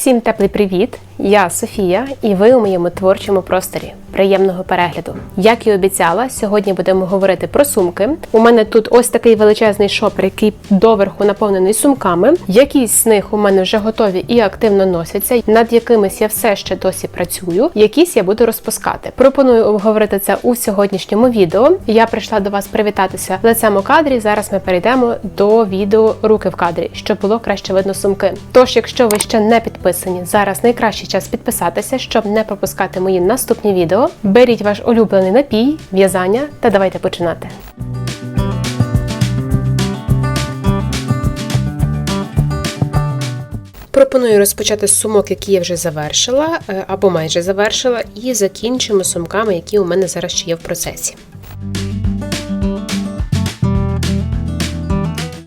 Всім теплий привіт! Я Софія, і ви у моєму творчому просторі. Приємного перегляду. Як і обіцяла, сьогодні будемо говорити про сумки. У мене тут ось такий величезний шопер, який доверху наповнений сумками. Якісь з них у мене вже готові і активно носяться, над якимись я все ще досі працюю. Якісь я буду розпускати. Пропоную обговорити це у сьогоднішньому відео. Я прийшла до вас привітатися лицем у кадрі. Зараз ми перейдемо до відео руки в кадрі, щоб було краще видно сумки. Тож, якщо ви ще не підписані, зараз найкращий час підписатися, щоб не пропускати мої наступні відео. Беріть ваш улюблений напій, в'язання та давайте починати. Пропоную розпочати з сумок, які я вже завершила е, або майже завершила, і закінчимо сумками, які у мене зараз ще є в процесі.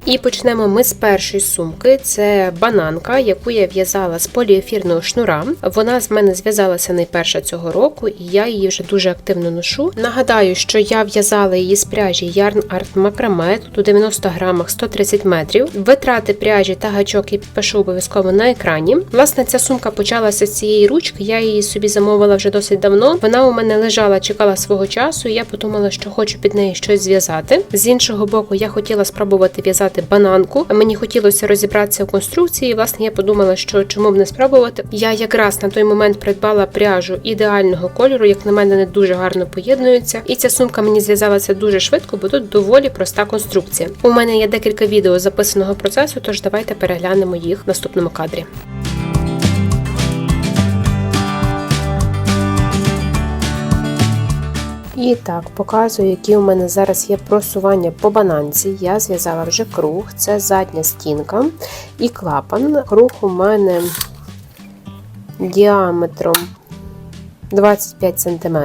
І почнемо ми з першої сумки. Це бананка, яку я в'язала з поліефірного шнура. Вона з мене зв'язалася найперша цього року, і я її вже дуже активно ношу. Нагадаю, що я в'язала її з пряжі Yarn Art Macrame, тут у 90 грамах 130 метрів. Витрати пряжі та гачок я підпишу обов'язково на екрані. Власне, ця сумка почалася з цієї ручки. Я її собі замовила вже досить давно. Вона у мене лежала, чекала свого часу. і Я подумала, що хочу під неї щось зв'язати. З іншого боку, я хотіла спробувати в'язати бананку. Мені хотілося розібратися в конструкції. і, Власне, я подумала, що чому б не спробувати. Я якраз на той момент придбала пряжу ідеального кольору, як на мене, не дуже гарно поєднується. І ця сумка мені зв'язалася дуже швидко, бо тут доволі проста конструкція. У мене є декілька відео записаного процесу, тож давайте переглянемо їх в наступному кадрі. І так, показую, які у мене зараз є просування по бананці. Я зв'язала вже круг, це задня стінка і клапан. Круг у мене діаметром 25 см.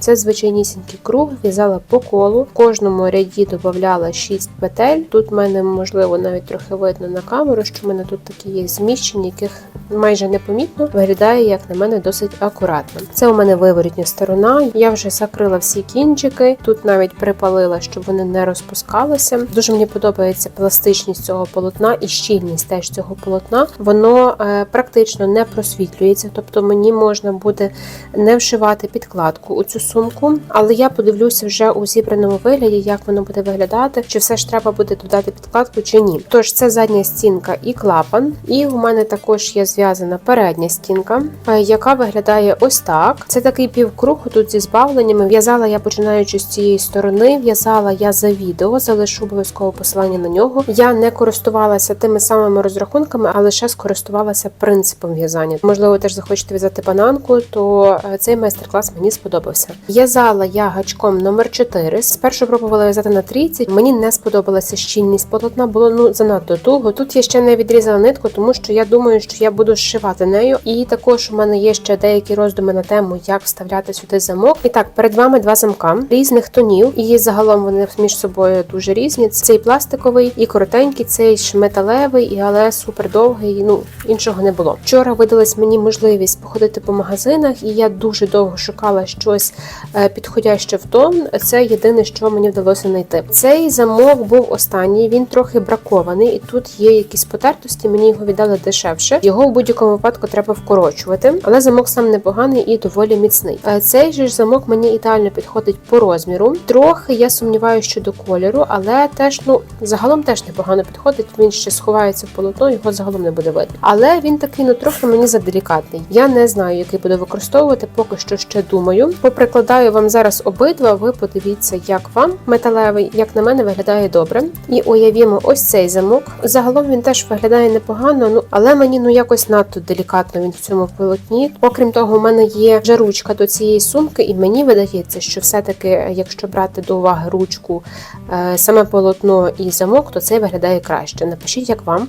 Це звичайнісінький круг, в'язала по колу. В кожному ряді додавала 6 петель. Тут в мене, можливо, навіть трохи видно на камеру, що в мене тут такі є зміщення, яких майже непомітно виглядає, як на мене, досить акуратно. Це у мене виворітня сторона. Я вже закрила всі кінчики. Тут навіть припалила, щоб вони не розпускалися. Дуже мені подобається пластичність цього полотна і щільність теж цього полотна. Воно е, практично не просвітлюється, тобто мені можна буде не вшивати підкладку у цю сумку, але я подивлюся вже у зібраному вигляді, як воно буде виглядати, чи все ж треба буде додати підкладку, чи ні. Тож це задня стінка і клапан, і у мене також є зв'язана передня стінка, е, яка виглядає ось так. Це такий півкруг тут зі збавленнями. В'язала я починаючи з цієї сторони, в'язала я за відео, залишу обов'язково посилання на нього. Я не користувалася тими самими розрахунками, а лише скористувалася принципом в'язання. Можливо, теж захочете в'язати бананку, то е, цей майстер-клас мені сподобався. В'язала я гачком номер 4 Спершу пробувала в'язати на трійці. Мені не сподобалася щільність полотна, було ну занадто довго. Тут я ще не відрізала нитку, тому що я думаю, що я буду зшивати нею. І також у мене є ще деякі роздуми на тему, як вставляти сюди замок. І так, перед вами два замка різних тонів, і загалом вони між собою дуже різні. Цей пластиковий і коротенький, цей ж металевий, але супер довгий. Ну іншого не було. Вчора видалась мені можливість походити по магазинах, і я дуже довго шукала щось е, підходяще в тон. Це єдине, що мені вдалося знайти. Цей замок був останній, він трохи бракований, і тут є якісь потертості. Мені його віддали дешевше. Його в будь-якому випадку треба вкорочувати, але замок сам непоганий і доволі міцний. Е, Цей же ж замок мені ідеально підходить по розміру. Трохи я сумніваюся щодо кольору, але теж ну загалом теж непогано підходить. Він ще сховається в полотно, його загалом не буде видно. Але він такий ну трохи мені заделікатний. Я не знаю, який буду використовувати, поки що ще думаю. Поприкладаю вам зараз обидва. Ви подивіться, як вам металевий, як на мене, виглядає добре. І уявімо, ось цей замок. Загалом він теж виглядає непогано, ну але мені ну якось надто делікатно він в цьому полотні. Окрім того, у мене є вже ручка до цієї сумки, і мені видається, що все-таки, якщо брати до уваги ручку, е, саме полотно і замок, то цей виглядає краще. Напишіть, як вам.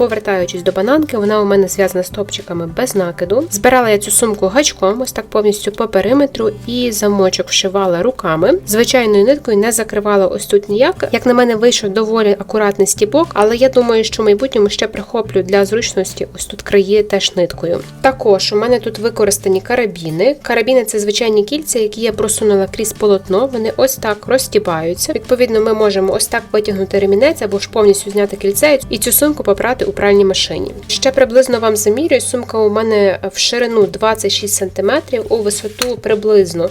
Повертаючись до бананки, вона у мене зв'язана стопчиками без накиду. Збирала я цю сумку гачком, ось так повністю по периметру, і замочок вшивала руками. Звичайною ниткою не закривала ось тут ніяк. Як на мене вийшов доволі акуратний стібок, але я думаю, що в майбутньому ще прихоплю для зручності ось тут краї теж ниткою. Також у мене тут використані карабіни. Карабіни це звичайні кільця, які я просунула крізь полотно. Вони ось так розтібаються. Відповідно, ми можемо ось так витягнути ремінець або ж повністю зняти кільце і цю сумку попрати у пральній машині. Ще приблизно вам замірюю. Сумка у мене в ширину 26 см, у висоту приблизно.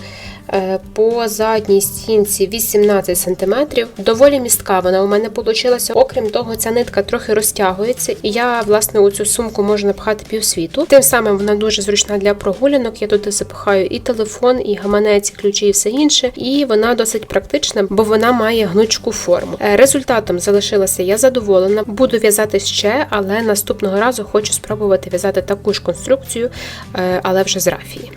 Е, По задній стінці 18 см. Доволі містка вона у мене вийшла. Окрім того, ця нитка трохи розтягується, і я, власне, у цю сумку можу напхати півсвіту. Тим самим вона дуже зручна для прогулянок. Я туди запихаю і телефон, і гаманець, і ключі, і все інше. І вона досить практична, бо вона має гнучку форму. Е, Результатом залишилася я задоволена. Буду в'язати ще, але наступного разу хочу спробувати в'язати таку ж конструкцію, е, але вже з рафії.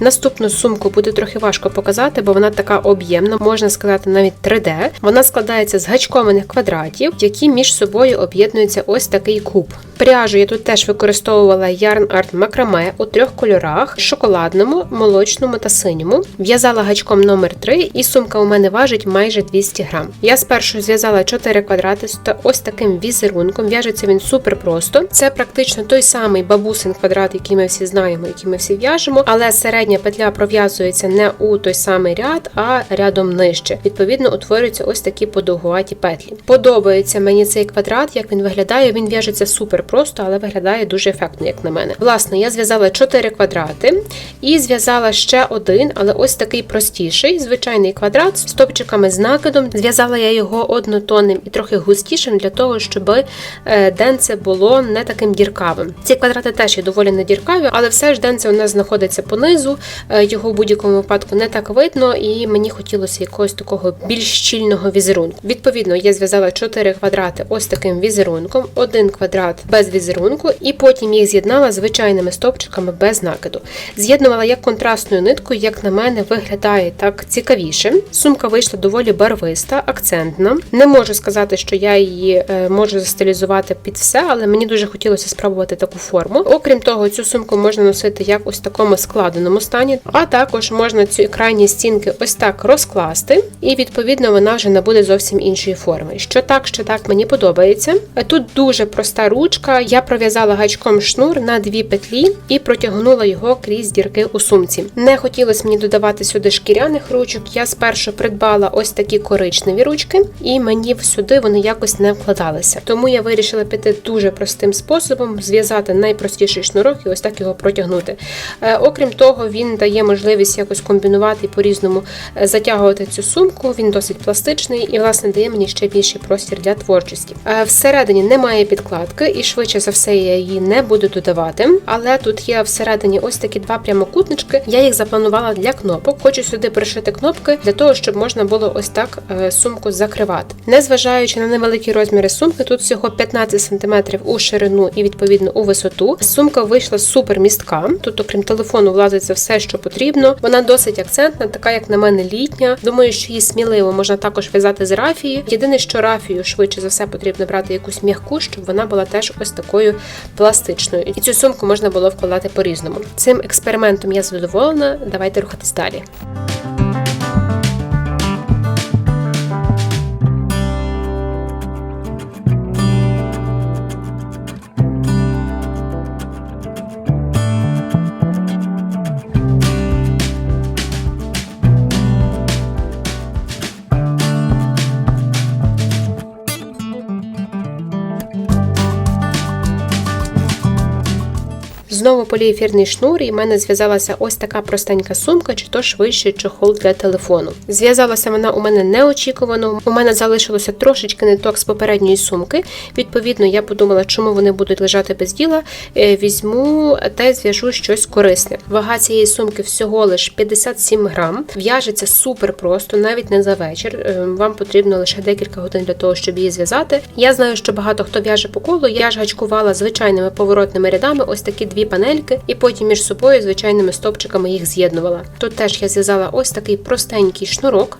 Наступну сумку буде трохи важко показати, бо вона така об'ємна, можна сказати, навіть 3D. Вона складається з гачкованих квадратів, які між собою об'єднуються ось такий куб. Пряжу я тут теж використовувала Yarn Art Macrame у трьох кольорах: шоколадному, молочному та синьому. В'язала гачком номер 3 і сумка у мене важить майже 200 грам. Я спершу зв'язала 4 квадрати з ось таким візерунком. В'яжеться він супер просто. Це практично той самий бабусин квадрат, який ми всі знаємо, який ми всі в'яжемо, але середня петля пров'язується не у той самий ряд, а рядом нижче. Відповідно, утворюються ось такі подовгуваті петлі. Подобається мені цей квадрат, як він виглядає. Він в'яжеться супер просто, але виглядає дуже ефектно, як на мене. Власне, я зв'язала 4 квадрати і зв'язала ще один, але ось такий простіший, звичайний квадрат з стопчиками з накидом. Зв'язала я його однотонним і трохи густішим для того, щоб е, денце було не таким діркавим. Ці квадрати теж є доволі не діркаві, але все ж денце у нас знаходиться понизу. Е, Його в будь-якому випадку не так видно, і мені хотілося якогось такого більш щільного візерунку. Відповідно, я зв'язала 4 квадрати ось таким візерунком, один квадрат без візерунку, і потім їх з'єднала звичайними стовпчиками без накиду. З'єднувала як контрастною ниткою, як на мене, виглядає так цікавіше. Сумка вийшла доволі барвиста, акцентна. Не можу сказати, що я її е, можу застилізувати під все, але мені дуже хотілося спробувати таку форму. Окрім того, цю сумку можна носити як ось такому складеному стані, а також можна ці крайні стінки ось так розкласти, і відповідно вона вже набуде зовсім іншої форми. Що так, що так мені подобається. Тут дуже проста ручка. Я пров'язала гачком шнур на дві петлі і протягнула його крізь дірки у сумці. Не хотілося мені додавати сюди шкіряних ручок. Я спершу придбала ось такі коричневі ручки, і мені сюди вони якось не вкладалися. Тому я вирішила піти дуже простим способом, зв'язати найпростіший шнурок і ось так його протягнути. Е, Окрім того, він дає можливість якось комбінувати і по-різному е, затягувати цю сумку. Він досить пластичний і, власне, дає мені ще більший простір для творчості. Е, Всередині немає підкладки, і швидше за все я її не буду додавати. Але тут є всередині ось такі два прямокутнички. Я їх запланувала для кнопок. Хочу сюди пришити кнопки для того, щоб можна було ось так е, сумку закривати. Незважаючи на невеликі розміри сумки, тут всього 15 см у ширину і відповідно у висоту. Сумка вийшла супер містка. Тут, окрім телефону, влазиться все, що потрібно. Вона досить акцентна, така як на мене літня. Думаю, що її сміливо можна також в'язати з рафії. Єдине, що рафію швидше за все потрібно брати якусь м'яку, щоб вона була теж ось такою пластичною. І цю сумку можна було вкладати по-різному. Цим експериментом я задоволена. Давайте рухатись далі. Знову поліефірний шнур, і в мене зв'язалася ось така простенька сумка, чи то швидший чохол для телефону. Зв'язалася вона у мене неочікувано. У мене залишилося трошечки ниток з попередньої сумки. Відповідно, я подумала, чому вони будуть лежати без діла. Е, Візьму та й зв'яжу щось корисне. Вага цієї сумки всього лиш 57 грам. В'яжеться супер просто, навіть не за вечір. Е, Вам потрібно лише декілька годин для того, щоб її зв'язати. Я знаю, що багато хто в'яже по колу. Я ж гачкувала звичайними поворотними рядами, ось такі дві панельки, і потім між собою звичайними стопчиками їх з'єднувала. Тут теж я зв'язала ось такий простенький шнурок,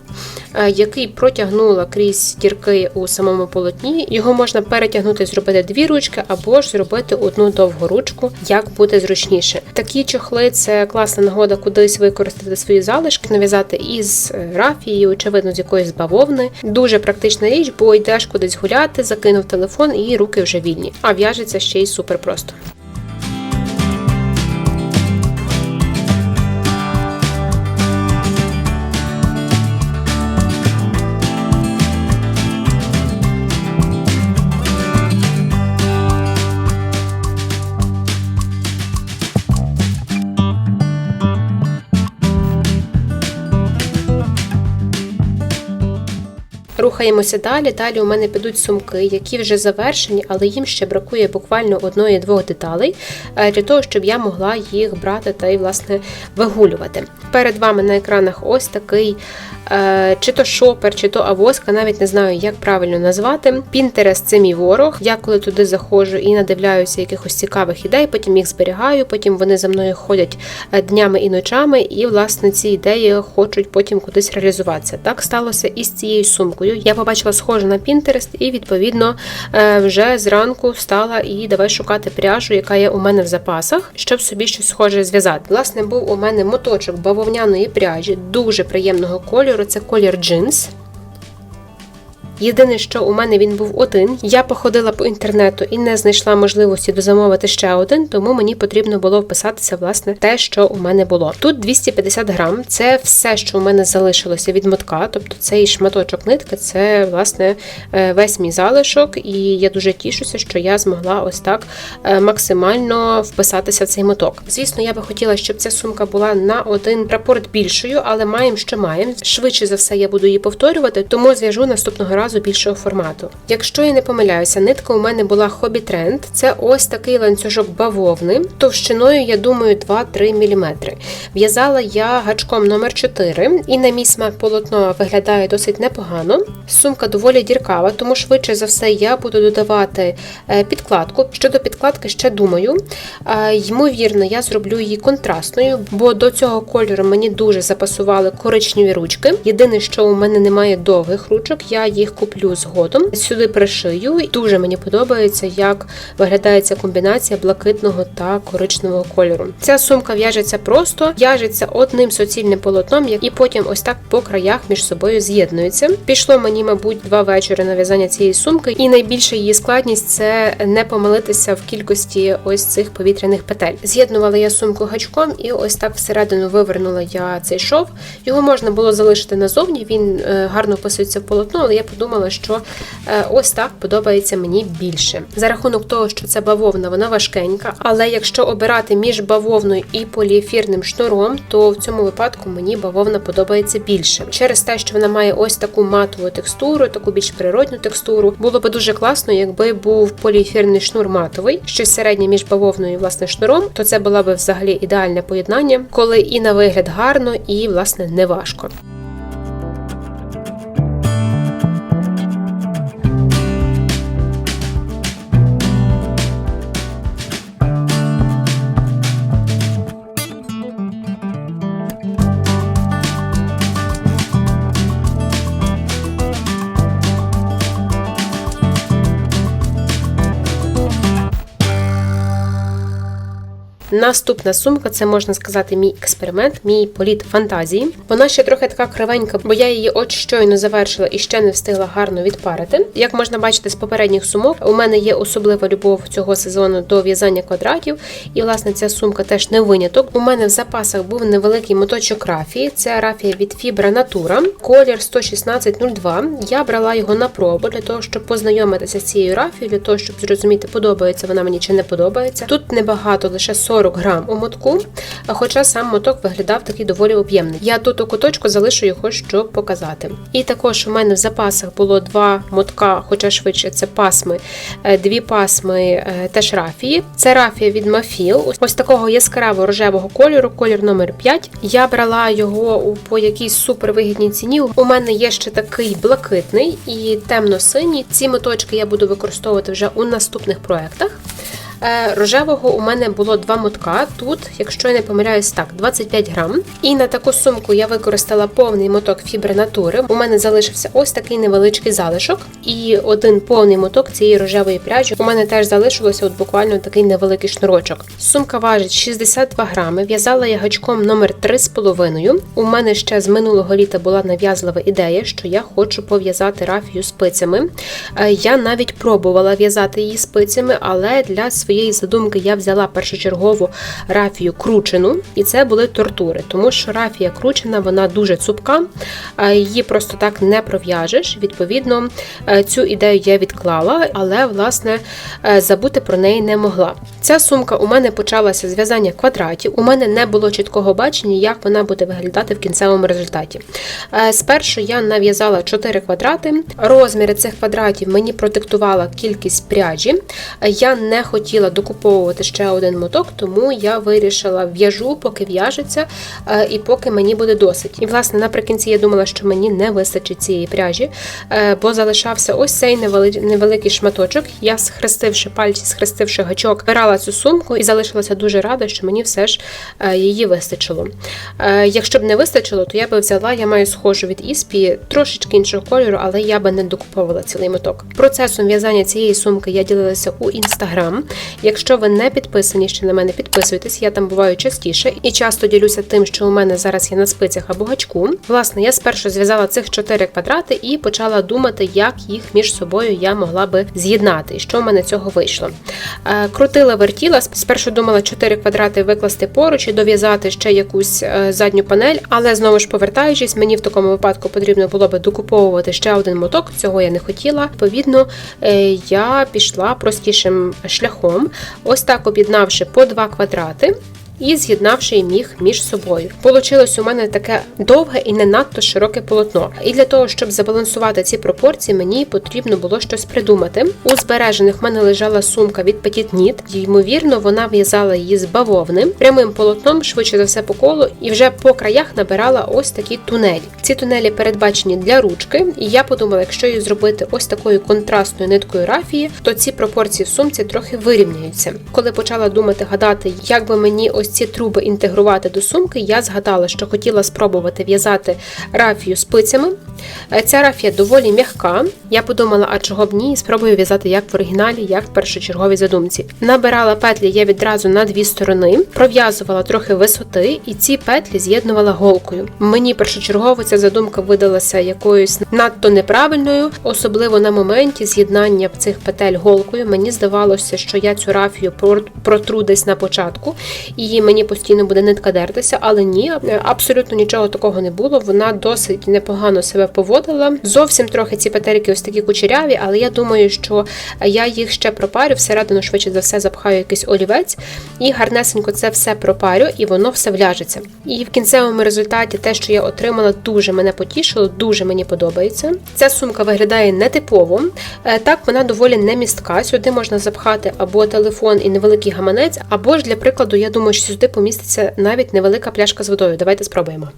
е, який протягнула крізь дірки у самому полотні. Його можна перетягнути, зробити дві ручки або ж зробити одну довгу ручку, як буде зручніше. Такі чохли це класна нагода кудись використати свої залишки, нав'язати із е, рафії, очевидно, з якоїсь бавовни. Дуже практична річ, бо йдеш кудись гуляти, закинув телефон і руки вже вільні. А в'яжеться ще й супер просто. Рухаємося далі. Далі у мене підуть сумки, які вже завершені, але їм ще бракує буквально одної-двох деталей е, для того, щоб я могла їх брати та й власне вигулювати. Перед вами на екранах ось такий е, чи то шопер, чи то авоська, навіть не знаю, як правильно назвати. Pinterest – це мій ворог. Я коли туди заходжу і надивляюся якихось цікавих ідей, потім їх зберігаю, потім вони за мною ходять е, днями і ночами, і власне ці ідеї хочуть потім кудись реалізуватися. Так сталося і з цією сумкою. Я побачила схоже на Pinterest і відповідно е, вже зранку встала і давай шукати пряжу, яка є у мене в запасах, щоб собі щось схоже зв'язати. Власне, був у мене моточок бавовняної пряжі, дуже приємного кольору. Це колір джинс. Єдине, що у мене він був один. Я походила по інтернету і не знайшла можливості дозамовити ще один, тому мені потрібно було вписатися власне те, що у мене було. Тут 250 грам. Це все, що у мене залишилося від мотка, тобто цей шматочок нитки, це власне е, весь мій залишок, і я дуже тішуся, що я змогла ось так е, максимально вписатися в цей моток. Звісно, я би хотіла, щоб ця сумка була на один рапорт більшою, але маємо, що маємо. Швидше за все, я буду її повторювати, тому зв'яжу наступного разу більшого формату. Якщо я не помиляюся, нитка у мене була Hobby Trend. Це ось такий ланцюжок бавовни, товщиною, я думаю, 2-3 мм. В'язала я гачком номер 4 і на мій смак полотно виглядає досить непогано. Сумка доволі діркава, тому швидше за все я буду додавати е, підкладку. Щодо підкладки, ще думаю. Е, Ймовірно, я зроблю її контрастною, бо до цього кольору мені дуже запасували коричневі ручки. Єдине, що у мене немає довгих ручок, я їх куплю згодом. Сюди пришию. Дуже мені подобається, як виглядає ця комбінація блакитного та коричневого кольору. Ця сумка в'яжеться просто, в'яжеться одним суцільним полотном, і потім ось так по краях між собою з'єднується. Пішло мені, мабуть, два вечори на в'язання цієї сумки, і найбільша її складність це не помилитися в кількості ось цих повітряних петель. З'єднувала я сумку гачком, і ось так всередину вивернула я цей шов. Його можна було залишити назовні, він е, гарно вписується в полотно, але я подумала, що е, ось так подобається мені більше. За рахунок того, що це бавовна, вона важкенька, але якщо обирати між бавовною і поліефірним шнуром, то в цьому випадку мені бавовна подобається більше. Через те, що вона має ось таку матову текстуру, таку більш природню текстуру, було би дуже класно, якби був поліефірний шнур матовий, щось середнє між бавовною і власне шнуром, то це було б взагалі ідеальне поєднання, коли і на вигляд гарно, і власне не важко. Наступна сумка це можна сказати мій експеримент, мій політ фантазії. Вона ще трохи така кривенька, бо я її от щойно завершила і ще не встигла гарно відпарити. Як можна бачити з попередніх сумок, у мене є особлива любов цього сезону до в'язання квадратів, і власне ця сумка теж не виняток. У мене в запасах був невеликий моточок рафії. Це рафія від Fibra Natura, колір 11602. Я брала його на пробу для того, щоб познайомитися з цією рафією, для того, щоб зрозуміти, подобається вона мені чи не подобається. Тут небагато, лише 40 40 грам у мотку, хоча сам моток виглядав такий доволі об'ємний. Я тут у куточку залишу його, щоб показати. І також у мене в запасах було два мотка, хоча швидше це пасми, е, дві пасми е, теж рафії. Це рафія від Мафіл, ось такого яскраво рожевого кольору, колір номер 5. Я брала його по якійсь супервигідній ціні. У мене є ще такий блакитний і темно-синій. Ці моточки я буду використовувати вже у наступних проєктах. Е, Рожевого у мене було два мотка. Тут, якщо я не помиляюсь, так, 25 грам. І на таку сумку я використала повний моток фібри натури. У мене залишився ось такий невеличкий залишок, і один повний моток цієї рожевої пряжі. У мене теж залишилося от буквально такий невеликий шнурочок. Сумка важить 62 грами. В'язала я гачком номер 3,5. У мене ще з минулого літа була нав'язлива ідея, що я хочу пов'язати рафію спицями. Е, Я навіть пробувала в'язати її спицями, але для своєї задумки я взяла першочергову рафію кручену, і це були тортури, тому що рафія кручена, вона дуже цупка, е, її просто так не пров'яжеш. Відповідно, е, цю ідею я відклала, але власне е, забути про неї не могла. Ця сумка у мене почалася з в'язання квадратів. У мене не було чіткого бачення, як вона буде виглядати в кінцевому результаті. Спершу я нав'язала 4 квадрати. Розміри цих квадратів мені продиктувала кількість пряжі. Я не хотіла докуповувати ще один моток, тому я вирішила в'яжу, поки в'яжеться, е, і поки мені буде досить. І власне наприкінці я думала, що мені не вистачить цієї пряжі, е, бо залишався ось цей невеликий шматочок. Я, схрестивши пальці, схрестивши гачок, вирала цю сумку і залишилася дуже рада, що мені все ж е, її вистачило. Якщо б не вистачило, то я би взяла, я маю схожу від Іспі, трошечки іншого кольору, але я би не докуповувала цілий моток. Процесом в'язання цієї сумки я ділилася у інстаграм. Якщо ви не підписані ще на мене, підписуйтесь, я там буваю частіше і часто ділюся тим, що у мене зараз є на спицях або гачку. Власне, я спершу зв'язала цих чотири квадрати і почала думати, як їх між собою я могла би з'єднати, і що в мене цього вийшло. Е, Крутила, вертіла. Спершу думала 4 квадрати викласти поруч і дов'язати ще якусь е, задню панель, але знову ж повертаючись, мені в такому випадку потрібно було би докуповувати ще один моток. Цього я не хотіла. Відповідно, е, я пішла простішим шляхом, ось так об'єднавши по два квадрати. І з'єднавши їх між собою. Получилось у мене таке довге і не надто широке полотно. І для того, щоб забалансувати ці пропорції, мені потрібно було щось придумати. У збережених в мене лежала сумка від Petit Knit. Ймовірно, вона в'язала її з бавовни прямим полотном, швидше за все по колу, і вже по краях набирала ось такі тунелі. Ці тунелі передбачені для ручки, і я подумала, якщо її зробити ось такою контрастною ниткою рафії, то ці пропорції в сумці трохи вирівняються. Коли почала думати, гадати, як би мені ось ці труби інтегрувати до сумки, я згадала, що хотіла спробувати в'язати рафію спицями. Е, Ця рафія доволі м'яка. Я подумала, а чого б ні, спробую в'язати як в оригіналі, як в першочерговій задумці. Набирала петлі я відразу на дві сторони, пров'язувала трохи висоти, і ці петлі з'єднувала голкою. Мені першочергово ця задумка видалася якоюсь надто неправильною, особливо на моменті з'єднання цих петель голкою. Мені здавалося, що я цю рафію про- протру десь на початку, і мені постійно буде нитка дертися, але ні, е, абсолютно нічого такого не було. Вона досить непогано себе поводила. Зовсім трохи ці петельки ось такі кучеряві, але я думаю, що я їх ще пропарю, всередину швидше за все запхаю якийсь олівець і гарнесенько це все пропарю, і воно все вляжеться. І в кінцевому результаті те, що я отримала, дуже мене потішило, дуже мені подобається. Ця сумка виглядає нетипово. Е, Так, вона доволі не містка. Сюди можна запхати або телефон і невеликий гаманець, або ж для прикладу, я думаю, сюди поміститься навіть невелика пляшка з водою. Давайте спробуємо.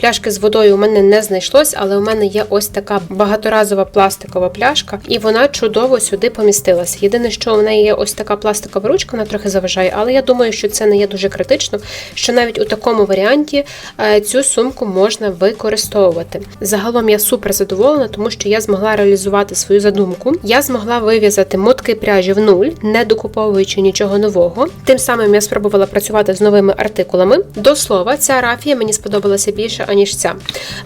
Пляшки з водою у мене не знайшлось, але у мене є ось така багаторазова пластикова пляшка, і вона чудово сюди помістилася. Єдине, що у неї є ось така пластикова ручка, вона трохи заважає, але я думаю, що це не є дуже критично, що навіть у такому варіанті е, цю сумку можна використовувати. Загалом я супер задоволена, тому що я змогла реалізувати свою задумку. Я змогла вив'язати мотки пряжі в нуль, не докуповуючи нічого нового. Тим самим я спробувала працювати з новими артикулами. До слова, ця рафія мені сподобалася більше, аніж ця.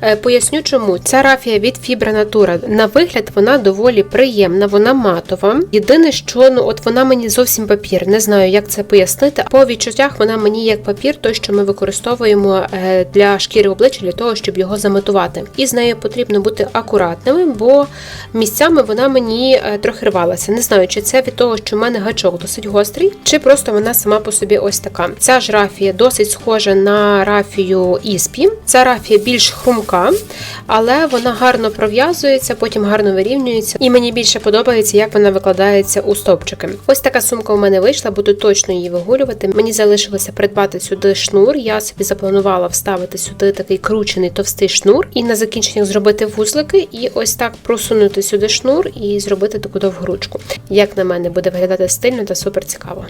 Е, Поясню, чому ця рафія від Fibra Natura. На вигляд вона доволі приємна, вона матова. Єдине, що ну от вона мені зовсім папір. Не знаю, як це пояснити. По відчуттях вона мені як папір, той, що ми використовуємо е, для шкіри обличчя, для того, щоб його заметувати. І з нею потрібно бути акуратними, бо місцями вона мені е, трохи рвалася. Не знаю, чи це від того, що в мене гачок досить гострий, чи просто вона сама по собі ось така. Ця ж рафія досить схожа на рафію Іспі. Ця рафія більш хрумка, але вона гарно пров'язується, потім гарно вирівнюється. І мені більше подобається, як вона викладається у стовпчики. Ось така сумка у мене вийшла, буду точно її вигулювати. Мені залишилося придбати сюди шнур. Я собі запланувала вставити сюди такий кручений товстий шнур, і на закінченнях зробити вузлики, і ось так просунути сюди шнур і зробити таку довгу ручку. Як на мене буде виглядати стильно та супер цікаво.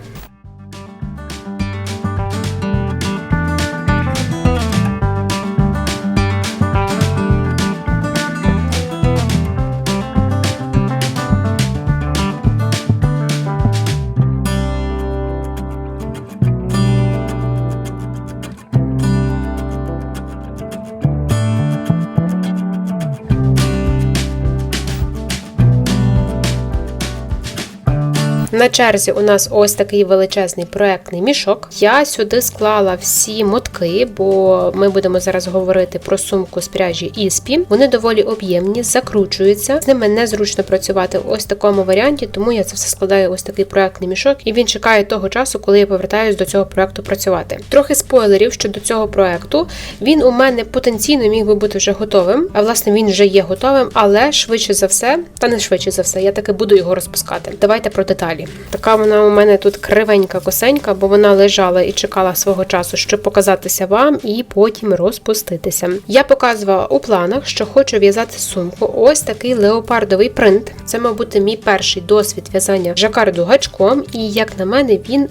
На черзі у нас ось такий величезний проектний мішок. Я сюди склала всі мотки, бо ми будемо зараз говорити про сумку з пряжі Іспі. Вони доволі об'ємні, закручуються. З ними незручно працювати в ось такому варіанті, тому я це все складаю ось такий проектний мішок, і він чекає того часу, коли я повертаюсь до цього проекту працювати. Трохи спойлерів щодо цього проекту. Він у мене потенційно міг би бути вже готовим. А власне він вже є готовим, але швидше за все, та не швидше за все, я таки буду його розпускати. Давайте про деталі. Така вона у мене тут кривенька косенька, бо вона лежала і чекала свого часу, щоб показатися вам, і потім розпуститися. Я показувала у планах, що хочу в'язати сумку. Ось такий леопардовий принт. Це, мабуть, мій перший досвід в'язання жакарду гачком, і як на мене, він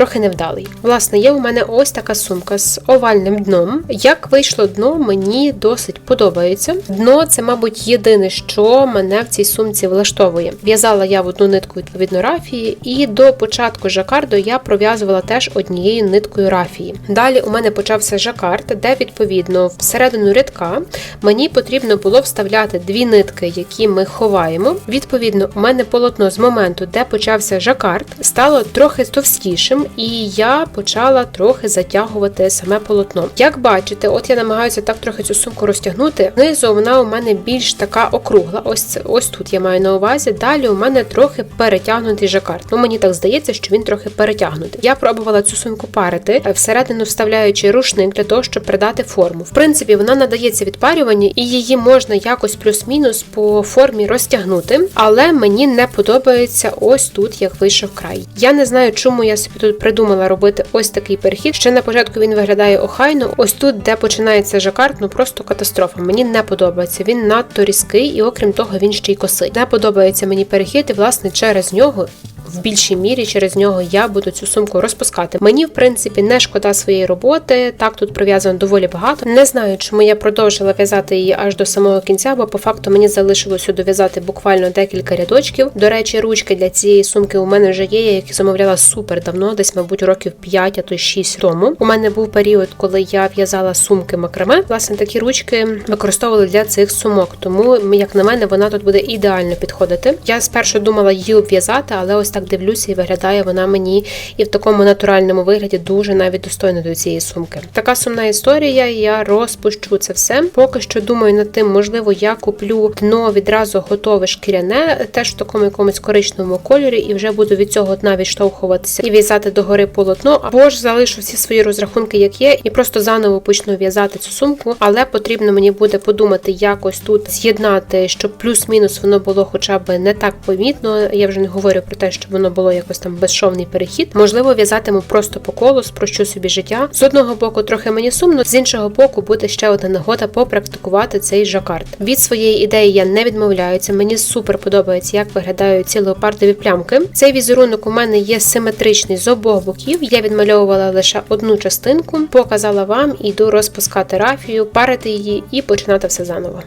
трохи невдалий. Власне, є у мене ось така сумка з овальним дном. Як вийшло дно, мені досить подобається. Дно це, мабуть, єдине, що мене в цій сумці влаштовує. В'язала я в одну нитку відповідно рафії, і до початку жакарду я пров'язувала теж однією ниткою рафії. Далі у мене почався жакард, де відповідно всередину рядка мені потрібно було вставляти дві нитки, які ми ховаємо. Відповідно, у мене полотно з моменту, де почався жакард, стало трохи товстішим і я почала трохи затягувати саме полотно. Як бачите, от я намагаюся так трохи цю сумку розтягнути. Знизу вона у мене більш така округла. Ось це ось тут я маю на увазі. Далі у мене трохи перетягнутий жакард. Ну мені так здається, що він трохи перетягнутий. Я пробувала цю сумку парити, всередину вставляючи рушник для того, щоб придати форму. В принципі, вона надається відпарюванню, і її можна якось плюс-мінус по формі розтягнути, але мені не подобається ось тут, як вийшов край. Я не знаю, чому я собі тут придумала робити ось такий перехід. Ще на початку він виглядає охайно. Ось тут, де починається жакард, ну просто катастрофа. Мені не подобається. Він надто різкий, і окрім того, він ще й косий. Не подобається мені перехід, і власне через нього в більшій мірі через нього я буду цю сумку розпускати. Мені, в принципі, не шкода своєї роботи. Так тут прив'язано доволі багато. Не знаю, чому я продовжила в'язати її аж до самого кінця, бо по факту мені залишилося дов'язати буквально декілька рядочків. До речі, ручки для цієї сумки у мене вже є, я які замовляла супер давно, десь, мабуть, років 5, а то 6 тому. У мене був період, коли я в'язала сумки макраме. Власне, такі ручки використовували для цих сумок, тому, як на мене, вона тут буде ідеально підходити. Я спершу думала її обв'язати, але ось так дивлюся, і виглядає вона мені і в такому натуральному вигляді дуже навіть достойно до цієї сумки. Така сумна історія. Я розпущу це все. Поки що думаю над тим, можливо, я куплю дно відразу готове шкіряне, теж в такому якомусь коричневому кольорі, і вже буду від цього дна відштовхуватися і в'язати догори полотно, або ж залишу всі свої розрахунки, як є, і просто заново почну в'язати цю сумку, але потрібно мені буде подумати, якось тут з'єднати, щоб плюс-мінус воно було хоча б не так помітно. Я вже не говорю про те, щоб воно було якось там безшовний перехід. Можливо, в'язатиму просто по колу, спрощу собі життя. З одного боку, трохи мені сумно, з іншого боку, буде ще одна нагода попрактикувати цей жакард. Від своєї ідеї я не відмовляюся. Мені супер подобається, як виглядають ці леопардові плямки. Цей візерунок у мене є симетричний з обох боків. Я відмальовувала лише одну частинку, показала вам, іду розпускати рафію, парити її і починати все заново.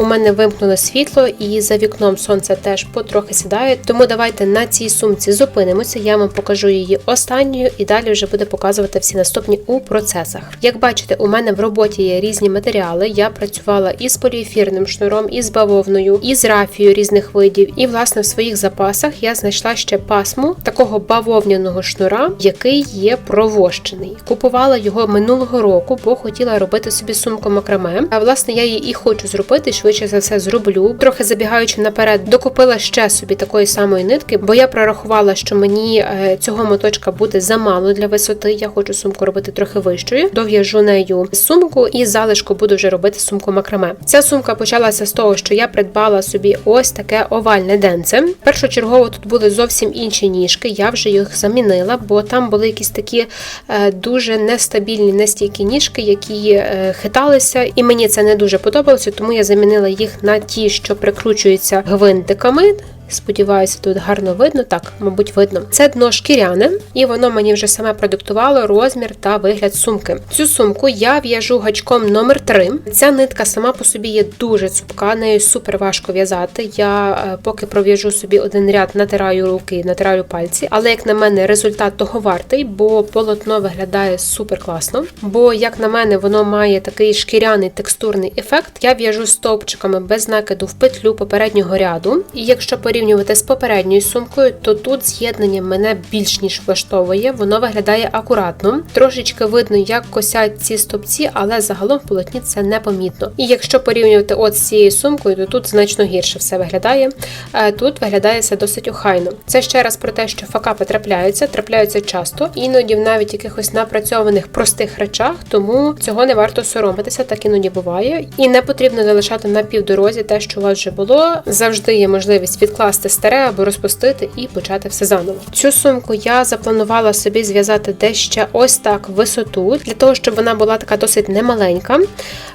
У мене вимкнуло світло, і за вікном сонце теж потрохи сідає. Тому давайте на цій сумці зупинимося. Я вам покажу її останньою і далі вже буде показувати всі наступні у процесах. Як бачите, у мене в роботі є різні матеріали. Я працювала із поліефірним шнуром, із бавовною, із рафією різних видів. І власне в своїх запасах я знайшла ще пасму такого бавовняного шнура, який є провощений. Купувала його минулого року, бо хотіла робити собі сумку макраме. А власне я її і хочу зробити, швидше за все зроблю. Трохи забігаючи наперед, докупила ще собі такої самої нитки, бо я прорахувала, що мені е, цього моточка буде замало для висоти. Я хочу сумку робити трохи вищою. Дов'яжу нею сумку і залишку буду вже робити сумку макраме. Ця сумка почалася з того, що я придбала собі ось таке овальне денце. Першочергово тут були зовсім інші ніжки. Я вже їх замінила, бо там були якісь такі е, дуже нестабільні, нестійкі ніжки, які е, хиталися, і мені це не дуже подобалося, тому я замінила їх на ті, що прикручуються гвинтиками. Сподіваюся, тут гарно видно. Так, мабуть, видно. Це дно шкіряне, і воно мені вже саме продиктувало розмір та вигляд сумки. Цю сумку я в'яжу гачком номер 3 Ця нитка сама по собі є дуже цупка, нею супер важко в'язати. Я е, поки пров'яжу собі один ряд, натираю руки, натираю пальці. Але як на мене, результат того вартий, бо полотно виглядає супер класно. Бо, як на мене, воно має такий шкіряний текстурний ефект. Я в'яжу стовпчиками без накиду в петлю попереднього ряду. І якщо порівнювати з попередньою сумкою, то тут з'єднання мене більш ніж влаштовує. Воно виглядає акуратно. Трошечки видно, як косять ці стовпці, але загалом в полотні це непомітно. І якщо порівнювати от з цією сумкою, то тут значно гірше все виглядає. Е, Тут виглядає все досить охайно. Це ще раз про те, що факапи трапляються, трапляються часто, іноді в навіть якихось напрацьованих простих речах, тому цього не варто соромитися, так іноді буває. І не потрібно залишати на півдорозі те, що у вас вже було. Завжди є можливість відкласти старе або розпустити і почати все заново. Цю сумку я запланувала собі зв'язати десь ще ось так висоту, для того, щоб вона була така досить немаленька.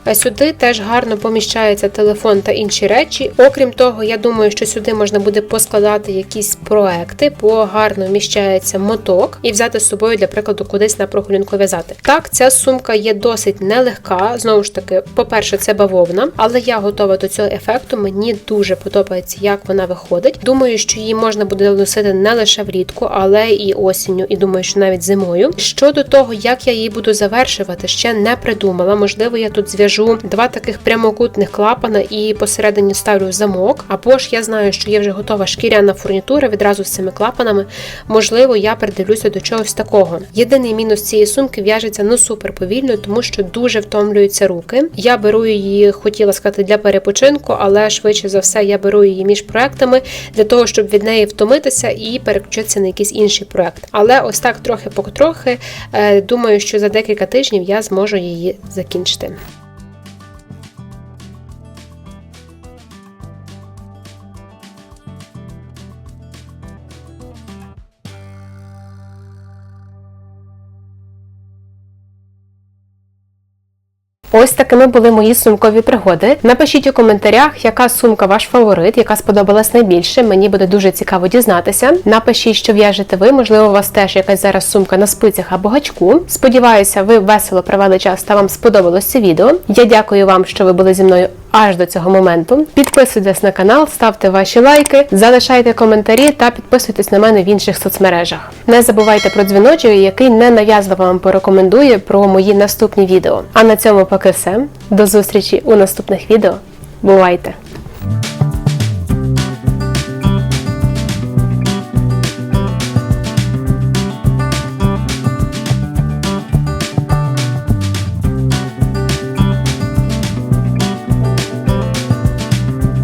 Е, Сюди теж гарно поміщається телефон та інші речі. Окрім того, я думаю, що сюди можна буде поскладати якісь проекти, бо гарно вміщається моток і взяти з собою, для прикладу, кудись на прогулянку в'язати. Так, ця сумка є досить нелегка. Знову ж таки, по-перше, це бавовна, але я готова до цього ефекту. Мені дуже подобається, як вона виходить. Думаю, що її можна буде носити не лише влітку, але і осінню, і думаю, що навіть зимою. Щодо того, як я її буду завершувати, ще не придумала. Можливо, я тут зв'яжу два таких прямокутних клапана і посередині ставлю замок. Або ж я знаю, що є вже готова шкіряна фурнітура відразу з цими клапанами. Можливо, я придивлюся до чогось такого. Єдиний мінус цієї сумки в'яжеться ну супер повільно, тому що дуже втомлюються руки. Я беру її, хотіла сказати, для перепочинку, але швидше за все я беру її між проектами для того, щоб від неї втомитися і переключитися на якийсь інший проект. Але ось так трохи-потрохи, е, думаю, що за декілька тижнів я зможу її закінчити. Ось такими були мої сумкові пригоди. Напишіть у коментарях, яка сумка ваш фаворит, яка сподобалась найбільше. Мені буде дуже цікаво дізнатися. Напишіть, що в'яжете ви. Можливо, у вас теж якась зараз сумка на спицях або гачку. Сподіваюся, ви весело провели час та вам сподобалось це відео. Я дякую вам, що ви були зі мною аж до цього моменту. Підписуйтесь на канал, ставте ваші лайки, залишайте коментарі та підписуйтесь на мене в інших соцмережах. Не забувайте про дзвіночок, який ненав'язливо вам порекомендує про мої наступні відео. А на цьому поки все. До зустрічі у наступних відео. Бувайте!